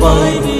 ঘরে বাইরে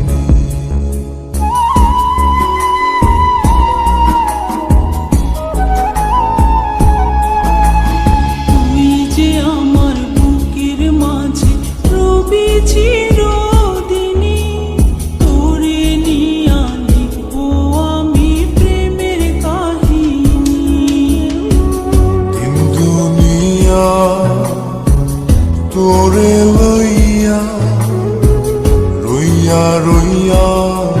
তোরে লইয়া রইয়া রইয়া।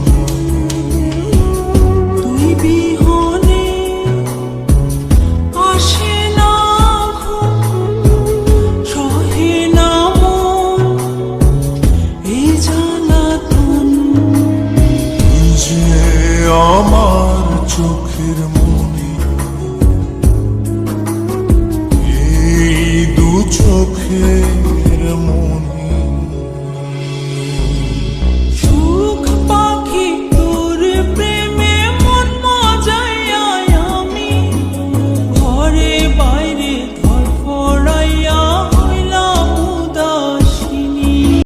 yok